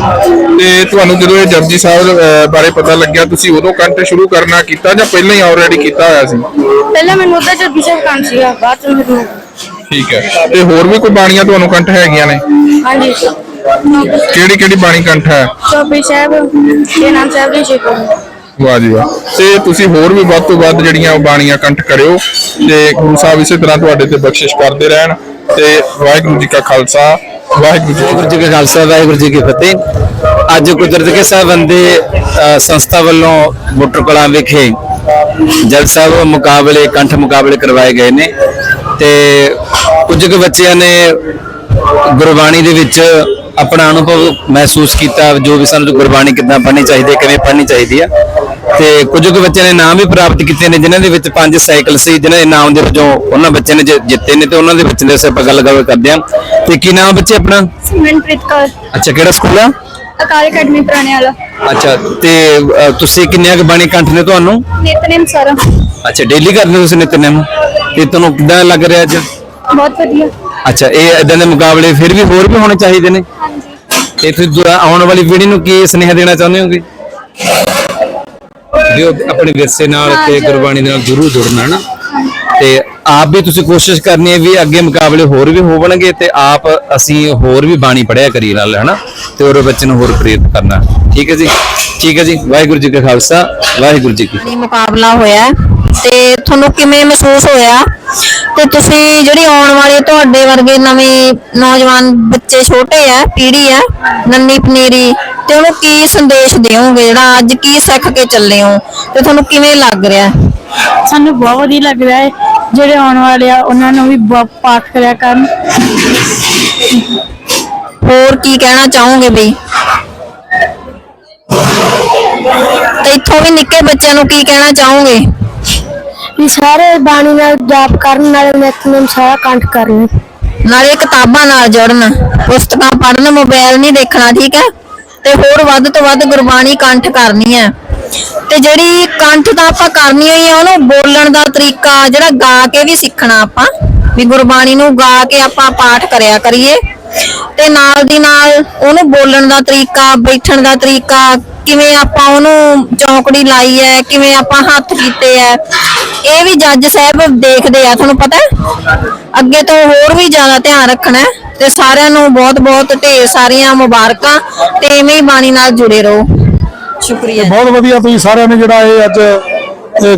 ਤੇ ਤੁਹਾਨੂੰ ਜਦੋਂ ਇਹ ਜਪਜੀ ਸਾਹਿਬ ਅਹ, ਬਾਰੇ ਪਤਾ ਲੱਗਿਆ ਤੁਸੀਂ ਉਦੋਂ ਕੰਠ ਸ਼ੁਰੂ ਕਰਨਾ ਕੀਤਾ ਜਾਂ ਪਹਿਲਾਂ ਹੀ ਆਲਰੇਡੀ ਕੀਤਾ ਹੋਇਆ ਸੀ? ਪਹਿਲਾਂ ਮੈਨੂੰ ਉਹਦਾ ਚ ਵਿਸ਼ਵ ਕੰਨ ਸੀਗਾ ਬਾਅਦ ਚ ਮੈਨੂੰ ਠੀਕ ਹੈ। ਤੇ ਹੋਰ ਵੀ ਕੋਈ ਬਾਣੀਆਂ ਤੁਹਾਨੂੰ ਕੰਠ ਹੈਗੀਆਂ ਨੇ? ਹਾਂਜੀ। ਕਿਹੜੀ ਕਿਹੜੀ ਬਾਣੀ ਕੰਠ ਹੈ? ਚੌਪੀ ਸਾਹਿਬ ਤੇ ਨਾਮ ਸਾਹਿਬ ਦੀ ਸ਼ੇਖ ਵਾਹ ਜੀ ਵਾਹ। ਤੇ ਤੁਸੀਂ ਹੋਰ ਵੀ ਵੱਧ ਤੋਂ ਵੱਧ ਜਿਹੜੀਆਂ ਬਾਣੀਆਂ ਕੰਠ ਕਰਿਓ ਤੇ ਗੁਰੂ ਸਾਹਿਬ ਇਸੇ ਤਰ੍ਹਾਂ ਤੁਹਾਡੇ ਤੇ ਬਖਸ਼ਿਸ਼ ਕਰਦੇ ਰਹਿਣ। ਤੇ ਵਾਹਿਗੁਰੂ ਜੀ ਕਾ ਖਾਲਸਾ ਵਾਹਿਗੁਰੂ ਜੀ ਵਾਹਿਗੁਰੂ ਜੀ ਕਾ ਖਾਲਸਾ ਵਾਹਿਗੁਰੂ ਜੀ ਕੀ ਫਤਿਹ। ਅੱਜ ਕੁਦਰਤ ਕੇ ਸਾਹਿਬ ਬੰਦੇ ਅ, ਸੰਸਥਾ ਵੱਲੋਂ ਬੁੱਟਰ ਕਲਾਂ ਵਿਖੇ ਜਲ ਸਾਹਿਬ ਮੁਕਾਬਲੇ ਕੰਠ ਮੁਕਾਬਲੇ ਕਰਵਾਏ ਗਏ ਨੇ ਤੇ ਕੁਝ ਕੁ ਬੱਚਿਆਂ ਨੇ ਗੁਰਬਾਣੀ ਦੇ ਵਿੱਚ ਆਪਣਾ ਅਨੁਭਵ ਮਹਿਸੂਸ ਕੀਤਾ ਜੋ ਵੀ ਸਾਨੂੰ ਗੁਰਬਾਣੀ ਕਿੱਦਾਂ ਪੜ੍ਹਨੀ ਚਾਹੀਦੀ ਹੈ ਕਿਵੇਂ ਪੜ੍ਹਨੀ ਚਾਹੀਦੀ ਆ ਤੇ ਕੁਝ ਕੁ ਬੱਚਿਆਂ ਨੇ ਨਾਮ ਵੀ ਪ੍ਰਾਪਤ ਕੀਤੇ ਨੇ ਜਿਨ੍ਹਾਂ ਦੇ ਵਿੱਚ ਪੰਜ ਸਾਈਕਲ ਸੀ ਜਿਨ੍ਹਾਂ ਦੇ ਨਾਮ ਦੇ ਵਜੋਂ ਉਹਨਾਂ ਬੱਚਿਆਂ ਨੇ ਜਿ- ਜਿੱਤੇ ਨੇ ਤੇ ਉਹਨਾਂ ਦੇ ਬੱਚਿਆਂ ਦੇ ਅਸੀਂ ਆਪਾਂ ਗੱਲ ਗੱਲ ਕਰਦੇ ਹਾਂ। ਤੇ ਕੀ ਨਾਮ ਬੱਚੇ ਆਪਣਾ? ਮਨਪ੍ਰੀਤ ਕੌਰ। ਅੱਛਾ ਕਿਹੜਾ ਸਕੂਲ ਆ? ਅਕਾਲ ਅਕੈਡਮੀ ਪੁਰਾਣੇ ਵਾਲਾ। ਅੱਛਾ ਤੇ ਅ, ਤੁਸੀਂ ਕਿੰਨੀਆਂ ਕੁ ਬਾਣੀ ਕੰਠ ਨੇ ਤੁਹਾਨੂੰ? ਨਿਤਨੇਮ ਸਰ। ਅੱਛਾ ਡੇਲੀ ਕਰਦੇ ਹੋ ਤੁਸੀਂ ਨਿਤਨੇਮ? ਤੇ ਤੁਹਾਨੂੰ ਕਿੱਦਾਂ ਲੱਗ ਰਿਹਾ ਅੱਜ? ਬਹੁਤ ਵਧੀਆ। ਅੱਛਾ ਇਹ ਇਦਾਂ ਦੇ ਮੁਕਾਬਲੇ ਫਿਰ ਵੀ ਹੋਰ ਵੀ ਹੋਣੇ ਚਾਹੀਦੇ ਨੇ? ਹਾਂਜੀ। ਤੇ ਦੁਆ- ਆਉਣ ਵਾਲੀ ਪੀੜ੍ਹੀ ਨੂੰ ਕੀ ਸੁਨੇਹਾ ਦੇਣਾ ਚਾਹੁੰਦੇ ਹੋਗੇ? ਵੀ ਉਹ ਆਪਣੇ ਵਿਰਸੇ ਨਾਲ ਤੇ ਗੁਰਬਾਣੀ ਦੇ ਨਾਲ ਜ਼ਰੂਰ ਜੁੜਨਾ ਨਾ। ਤੇ ਆਪ ਵੀ ਤੁਸੀਂ ਕੋਸ਼ਿਸ਼ ਕਰਨੀ ਹੈ ਵੀ ਅੱਗੇ ਮੁਕਾਬਲੇ ਹੋਰ ਵੀ ਹੋਵਣਗੇ ਤੇ ਆਪ ਅਸੀਂ ਹੋਰ ਵੀ ਬਾਣੀ ਪੜਿਆ ਕਰੀ ਨਾਲ ਹਨਾ? ਤੇ ਉਹਦੇ ਬੱਚੇ ਨੂੰ ਹੋਰ ਪ੍ਰੇਰਿਤ ਕਰਨਾ। ਠੀਕ ਹੈ ਜੀ? ਠੀਕ ਹੈ ਜੀ? ਵਾਹਿਗੁਰੂ ਜੀ ਕਾ ਖਾਲਸਾ ਵਾਹਿਗੁਰੂ ਜੀ ਕੀ ਫਤਿਹ। ਮੁਕਾਬਲਾ ਹੋਇਆ। ਹੈ ਤੇ ਤੁਹਾਨੂੰ ਕਿਵੇਂ ਮਹਿਸੂਸ ਹੋਇਆ? ਤੇ ਤੁਸੀਂ ਜਿਹੜੀ ਆਉਣ ਵਾਲੇ ਤੁਹਾਡੇ ਵਰਗੇ ਨਵੇਂ ਨੌਜਵਾਨ ਬੱਚੇ ਛੋਟੇ ਆ ਪੀੜ੍ਹੀ ਆ ਨੰਨੀ ਪਨੀਰੀ ਤੇ ਉਹਨੂੰ ਕੀ ਸੰਦੇਸ਼ ਦਿਓਗੇ? ਜਿਹੜਾ ਅੱਜ ਕੀ ਸਿੱਖ ਕੇ ਚੱਲੇ ਹੋ? ਤੇ ਤੁਹਾਨੂੰ ਕਿਵੇਂ ਲੱਗ ਰਿਹਾ? ਸਾਨੂੰ ਬਹੁਤ ਵਧੀਆ ਲੱਗ ਰਿਹਾ ਹੈ। ਜਿਹੜੇ ਆਉਣ ਵਾਲੇ ਆ ਉਹਨਾਂ ਨੂੰ ਵੀ ਬ- ਪਾਠ ਕਰਿਆ ਕਰਨ। ਹੋਰ ਕੀ ਕਹਿਣਾ ਚਾਹੋਗੇ ਬਈ? ਤੇ ਇੱਥੋਂ ਵੀ ਨਿੱਕੇ ਬੱਚਿਆਂ ਨੂੰ ਕੀ ਕਹਿਣਾ ਚਾਹੋਗੇ? ਵੀ ਸਾਰੇ ਬਾਣੀ ਨਾਲ ਜਾਪ ਕਰਨ ਨਾਲ ਨਿਤਨੇਮ ਸਾਰਾ ਕੰਠ ਕਰਨ ਨਾਲੇ ਕਿਤਾਬਾਂ ਨਾਲ ਜੁੜਨ। ਪੁਸਤਕਾਂ ਪੜ੍ਹਨ ਮੋਬਾਈਲ ਨਹੀਂ ਦੇਖਣਾ, ਠੀਕ ਹੈ? ਤੇ ਹੋਰ ਵੱਧ ਤੋਂ ਵੱਧ ਗੁਰਬਾਣੀ ਕੰਠ ਕਰਨੀ ਹੈ। ਤੇ ਜਿਹੜੀ ਕੰਠ ਤਾਂ ਆਪਾਂ ਕਰਨੀ ਹੋਈ ਆ, ਉਹਨੂੰ ਬੋਲਣ ਦਾ ਤਰੀਕਾ ਜਿਹੜਾ ਗਾ ਕੇ ਵੀ ਸਿੱਖਣਾ ਆਪਾਂ, ਵੀ ਗੁਰਬਾਣੀ ਨੂੰ ਗਾ ਕੇ ਆਪਾਂ ਪਾਠ ਕਰਿਆ ਕਰੀਏ। ਤੇ ਨਾਲ ਦੀ ਨਾਲ ਉਹਨੂੰ ਬੋਲਣ ਦਾ ਤਰੀਕਾ, ਬੈਠਣ ਦਾ ਤਰੀਕਾ, ਕਿਵੇਂ ਆਪਾਂ ਉਹਨੂੰ ਚੌਂਕੜੀ ਲਾਈ ਹੈ, ਕਿਵੇਂ ਆਪਾਂ ਹੱਥ ਕੀਤੇ ਹੈ ਇਹ ਵੀ ਜੱਜ ਸਾਹਿਬ ਦੇਖਦੇ ਆ, ਤੁਹਾਨੂੰ ਪਤਾ ਅੱਗੇ ਤੋਂ ਹੋਰ ਵੀ ਜ਼ਿਆਦਾ ਧਿਆਨ ਰੱਖਣਾ ਤੇ ਸਾਰਿਆਂ ਨੂੰ ਬਹੁਤ ਬਹੁਤ ਢੇਰ ਸਾਰੀਆਂ ਮੁਬਾਰਕਾਂ ਤੇ ਐਵੇਂ ਹੀ ਬਾਣੀ ਨਾਲ ਜੁੜੇ ਰਹੋ। ਸ਼ੁਕਰੀਆ। ਬਹੁਤ ਵਧੀਆ ਤੁਸੀਂ ਸਾਰਿਆਂ ਨੇ ਜਿਹੜਾ ਇਹ ਅੱਜ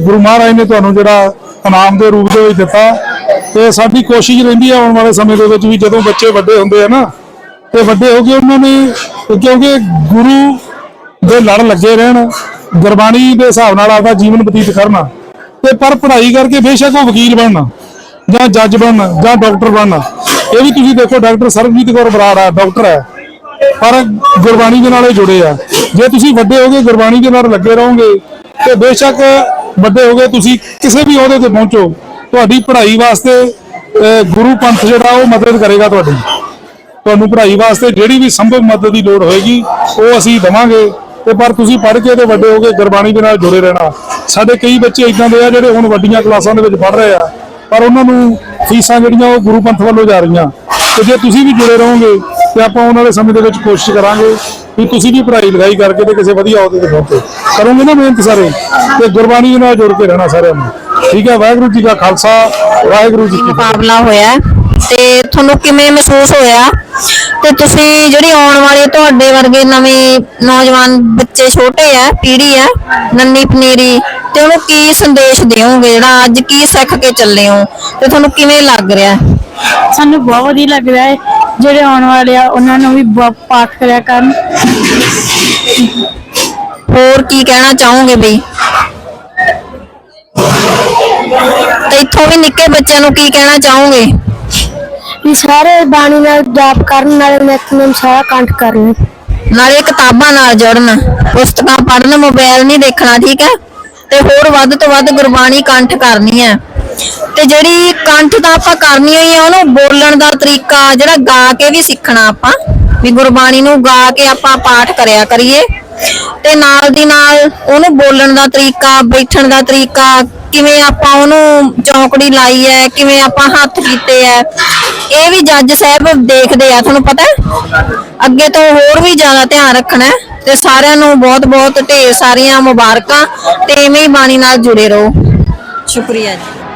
ਗੁਰੂ ਮਹਾਰਾਜ ਨੇ ਤੁਹਾਨੂੰ ਜਿਹੜਾ ਇਨਾਮ ਦੇ ਰੂਪ ਦੇ ਵਿੱਚ ਦਿੱਤਾ। ਤੇ ਸਾਡੀ ਕੋਸ਼ਿਸ਼ ਰਹਿੰਦੀ ਆ ਆਉਣ ਵਾਲੇ ਸਮੇਂ ਦੇ ਵਿੱਚ ਵੀ ਜਦੋਂ ਬੱਚੇ ਵੱਡੇ ਹੁੰਦੇ ਆ ਨਾ, ਤੇ ਵੱਡੇ ਹੋ ਕੇ ਉਹਨਾਂ ਨੇ, ਕਿਉਂਕਿ ਗੁਰੂ ਦੇ ਲੜ ਲੱਗੇ ਰਹਿਣ, ਗੁਰਬਾਣੀ ਦੇ ਹਿਸਾਬ ਨਾਲ ਆਪਦਾ ਜੀਵਨ ਬਤੀਤ ਕਰਨਾ। ਤੇ ਪਰ ਪੜ੍ਹਾਈ ਕਰਕੇ ਬੇਸ਼ੱਕ ਉਹ ਵਕੀਲ ਬਣਨਾ, ਜਾਂ ਜੱਜ ਬਣਨ, ਜਾਂ ਡਾਕਟਰ ਬਣਨ। ਇਹ ਵੀ ਤੁਸੀਂ ਦੇਖੋ, ਡਾਕਟਰ ਸਰਬਜੀਤ ਕੌਰ ਬਰਾੜ ਆ, ਡਾਕਟਰ ਹੈ ਪਰ ਗੁਰਬਾਣੀ ਦੇ ਨਾਲ ਇਹ ਜੁੜੇ ਆ। ਜੇ ਤੁਸੀਂ ਵੱਡੇ ਹੋਗੇ ਗੁਰਬਾਣੀ ਦੇ ਨਾਲ ਲੱਗੇ ਰਹੋਗੇ, ਤੇ ਬੇਸ਼ੱਕ ਵੱਡੇ ਹੋਗੇ ਤੁਸੀਂ ਕਿਸੇ ਵੀ ਅਹੁਦੇ ਤੇ ਪਹੁੰਚੋ। ਤੁਹਾਡੀ ਪੜ੍ਹਾਈ ਵਾਸਤੇ ਗੁਰੂ ਪੰਥ ਜਿਹੜਾ, ਉਹ ਮਦਦ ਕਰੇਗਾ ਤੁਹਾਡੀ। ਤੁਹਾਨੂੰ ਪੜ੍ਹਾਈ ਵਾਸਤੇ ਜਿਹੜੀ ਵੀ ਸੰਭਵ ਮਦਦ ਦੀ ਲੋੜ ਹੋਏਗੀ, ਉਹ ਅਸੀਂ ਦਵਾਂਗੇ। ਤੇ ਪਰ ਤੁਸੀਂ ਪੜ੍ਹ ਕੇ ਤੇ ਵੱਡੇ ਹੋ ਕੇ ਗੁਰਬਾਣੀ ਦੇ ਨਾਲ ਜੁੜੇ ਰਹਿਣਾ। ਸਾਡੇ ਕਈ ਬੱਚੇ ਇਦਾਂ ਦੇ ਆ ਜਿਹੜੇ ਹੁਣ ਵੱਡੀਆਂ ਕਲਾਸਾਂ ਦੇ ਵਿੱਚ ਪੜ੍ਹ ਰਹੇ ਆ, ਪਰ ਉਹਨਾਂ ਨੂੰ ਫੀਸਾਂ ਜਿਹੜੀਆਂ ਉਹ ਗੁਰੂ ਪੰਥ ਵੱਲੋਂ ਜਾ ਰਹੀਆਂ। ਤੇ ਜੇ ਤੁਸੀਂ ਵੀ ਜੁੜੇ ਰਹੋਗੇ, ਤੇ ਆਪਾਂ ਉਹਨਾਂ ਵਾਲੇ ਸਮੇਂ ਦੇ ਵਿੱਚ ਕੋਸ਼ਿਸ਼ ਕਰਾਂਗੇ ਵੀ ਤੁਸੀਂ ਵੀ ਪੜ੍ਹਾਈ ਲਿਖਾਈ ਕਰਕੇ ਤੇ ਕਿਸੇ ਵਧੀਆ ਅਹੁਦੇ ਤੇ ਪਹੁੰਚੋ। ਕਰੋਗੇ ਨਾ ਮਿਹਨਤ ਸਾਰੇ? ਤੇ ਗੁਰਬਾਣੀ ਨਾਲ ਜੁੜ ਕੇ ਰਹਿਣਾ ਸਾਰਿਆਂ ਨੂੰ। ਠੀਕ ਹੈ, ਵਾਹਿਗੁਰੂ ਜੀ ਕਾ ਖਾਲਸਾ, ਵਾਹਿਗੁਰੂ ਜੀ ਕੀ ਮੁਕਾਬਲਾ ਹੋਇਆ। ਤੇ ਤੁਹਾਨੂੰ ਕਿਵੇਂ ਮਹਿਸੂਸ ਹੋਇਆ? ਤੇ ਤੁਸੀਂ ਜਿਹੜੀ ਆਉਣ ਵਾਲੇ ਤੁਹਾਡੇ ਵਰਗੇ ਨਵੇਂ ਨੌਜਵਾਨ ਬੱਚੇ ਛੋਟੇ ਆ ਪੀੜ੍ਹੀ ਆ ਨੰਨੀ ਪਨੀਰੀ ਤੇ ਉਹਨੂੰ ਕੀ ਸੰਦੇਸ਼ ਦਿਓਗੇ? ਜਿਹੜਾ ਅੱਜ ਕੀ ਸਿੱਖ ਕੇ ਚੱਲੇ ਹੋ? ਤੇ ਤੁਹਾਨੂੰ ਕਿਵੇਂ ਲੱਗ ਰਿਹਾ? ਸਾਨੂੰ ਬਹੁਤ ਵਧੀਆ ਲੱਗ ਰਿਹਾ ਹੈ। ਜਿਹੜੇ ਆਉਣ ਵਾਲੇ ਆ ਉਹਨਾਂ ਨੂੰ ਵੀ ਪਾਠ ਕਰਿਆ ਕਰਨ। ਹੋਰ ਕੀ ਕਹਿਣਾ ਚਾਹੋਗੇ ਬਈ? ਤੇ ਇੱਥੋਂ ਵੀ ਨਿੱਕੇ ਬੱਚਿਆਂ ਨੂੰ ਕੀ ਕਹਿਣਾ ਚਾਹੋਗੇ? ਵੀ ਸਾਰੇ ਬਾਣੀ ਨਾਲ ਜਾਪ ਕਰਨ ਨਾਲ ਨਿਤਨੇਮ ਸਾਰਾ ਕੰਠ ਕਰਨ ਨਾਲੇ ਕਿਤਾਬਾਂ ਨਾਲ ਜੁੜਨ। ਪੁਸਤਕਾਂ ਪੜ੍ਹਨ ਮੋਬਾਈਲ ਨਹੀਂ ਦੇਖਣਾ, ਠੀਕ ਹੈ? ਤੇ ਹੋਰ ਵੱਧ ਤੋਂ ਵੱਧ ਗੁਰਬਾਣੀ ਕੰਠ ਕਰਨੀ ਹੈ। ਤੇ ਜਿਹੜੀ ਕੰਠ ਤਾਂ ਆਪਾਂ ਕਰਨੀ ਹੋਈ ਆ, ਉਹਨੂੰ ਬੋਲਣ ਦਾ ਤਰੀਕਾ ਜਿਹੜਾ ਗਾ ਕੇ ਵੀ ਸਿੱਖਣਾ ਆਪਾਂ। ਵੀ ਗੁਰਬਾਣੀ ਨੂੰ ਗਾ ਕੇ ਆਪਾਂ ਪਾਠ ਕਰਿਆ ਕਰੀਏ। ਤੇ ਨਾਲ ਦੀ ਨਾਲ ਉਹਨੂੰ ਬੋਲਣ ਦਾ ਤਰੀਕਾ, ਬੈਠਣ ਦਾ ਤਰੀਕਾ ਕਿਵੇਂ ਆਪਾਂ ਉਹਨੂੰ ਚੌਂਕੜੀ ਲਾਈ ਹੈ, ਕਿਵੇਂ ਆਪਾਂ ਹੱਥ ਕੀਤੇ ਹੈ, ਇਹ ਵੀ ਜੱਜ ਸਾਹਿਬ ਦੇਖਦੇ ਆ, ਤੁਹਾਨੂੰ ਪਤਾ ਅੱਗੇ ਤੋਂ ਹੋਰ ਵੀ ਜ਼ਿਆਦਾ ਧਿਆਨ ਰੱਖਣਾ ਤੇ ਸਾਰਿਆਂ ਨੂੰ ਬਹੁਤ ਬਹੁਤ ਢੇਰ ਸਾਰੀਆਂ ਮੁਬਾਰਕਾਂ ਤੇ ਐਵੇਂ ਹੀ ਬਾਣੀ ਨਾਲ ਜੁੜੇ ਰਹੋ। ਸ਼ੁਕਰੀਆ ਜੀ।